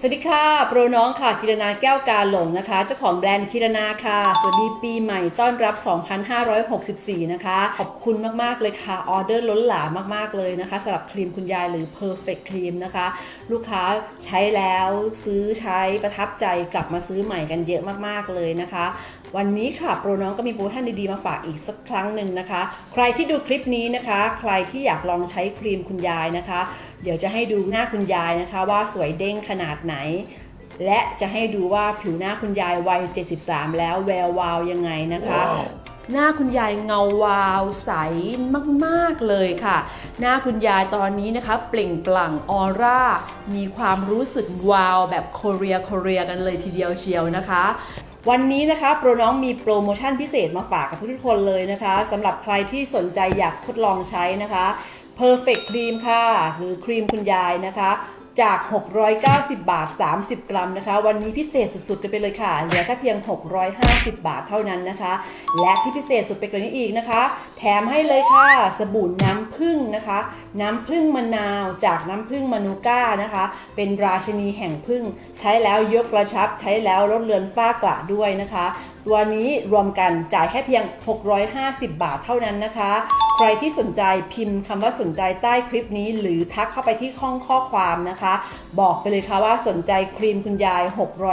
สวัสดีค่ะโปรน้องค่ะคิรนาแก้วกาหลงนะคะเจ้าของแบรนด์คิรนาค่ะ สวัสดีปีใหม่ต้อนรับ 2564 นะคะ ขอบคุณมากๆเลยค่ะออเดอร์ล้นหลามมากๆเลยนะคะสำหรับครีมคุณยายหรือ Perfect Cream นะคะ ลูกค้าใช้แล้วซื้อใช้ประทับใจกลับมาซื้อใหม่กันเยอะมากๆเลยนะคะ วันนี้ค่ะโปรน้องก็มีโปรโมชั่นดีๆมาฝากอีกสักครั้งหนึ่งนะคะ ใครที่ดูคลิปนี้นะคะ ใครที่อยากลองใช้ครีมคุณยายนะคะ เดี๋ยวจะให้ดูหน้าคุณยายนะคะว่าสวยเด้งขนาดไหน และจะให้ดูว่าผิวหน้าคุณยายวัย 73 แล้วแวววาวยังไงนะคะหน้าคุณยายเงาวาวใสมากๆเลยค่ะ หน้าคุณยายตอนนี้นะคะเปล่งปลั่งออร่า มีความรู้สึกวาวแบบโคเรียโคเรียกันเลยทีเดียวเชียวนะคะวันนี้นะคะโปรน้องมีโปรโมชั่นพิเศษมาฝากกับทุกๆคนเลยนะคะสำหรับใครที่สนใจอยากทดลองใช้นะคะ Perfect Cream ค่ะ หรือครีมคุณยายนะคะ จาก 690 บาท 30 กรัมนะคะ วันนี้พิเศษสุดๆกันไปเลยค่ะ เหลือแค่เพียง 650 บาทเท่านั้นนะคะ และที่พิเศษสุดไปกว่านี้อีกนะคะ แถมให้เลยค่ะ สบู่น้ำผึ้งนะคะ น้ำผึ้งมะนาวจากน้ำผึ้งมานูก้านะคะ เป็นราชินีแห่งผึ้ง ใช้แล้วยกกระชับ ใช้แล้วลดเลือนฝ้ากระด้วยนะคะ ตัวนี้รวมกันจ่ายแค่เพียง 650 บาทเท่านั้นนะคะ ใครที่สนใจพิมพ์คำว่าสนใจใต้คลิปนี้ หรือทักเข้าไปที่ข้องข้อความนะคะ บอกไปเลยค่ะว่าสนใจครีมคุณยาย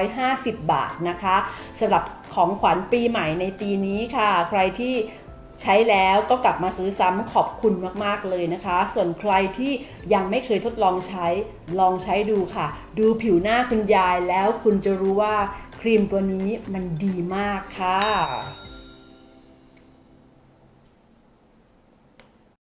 650 บาทนะคะสำหรับของขวัญปีใหม่ในปีนี้ค่ะ ใครที่ใช้แล้วก็กลับมาซื้อซ้ำขอบคุณมาก ๆ เลยนะคะ ส่วนใครที่ยังไม่เคยทดลองใช้ลองใช้ดูค่ะ ดูผิวหน้าคุณยายแล้วคุณจะรู้ว่าครีมตัวนี้มันดีมากค่ะ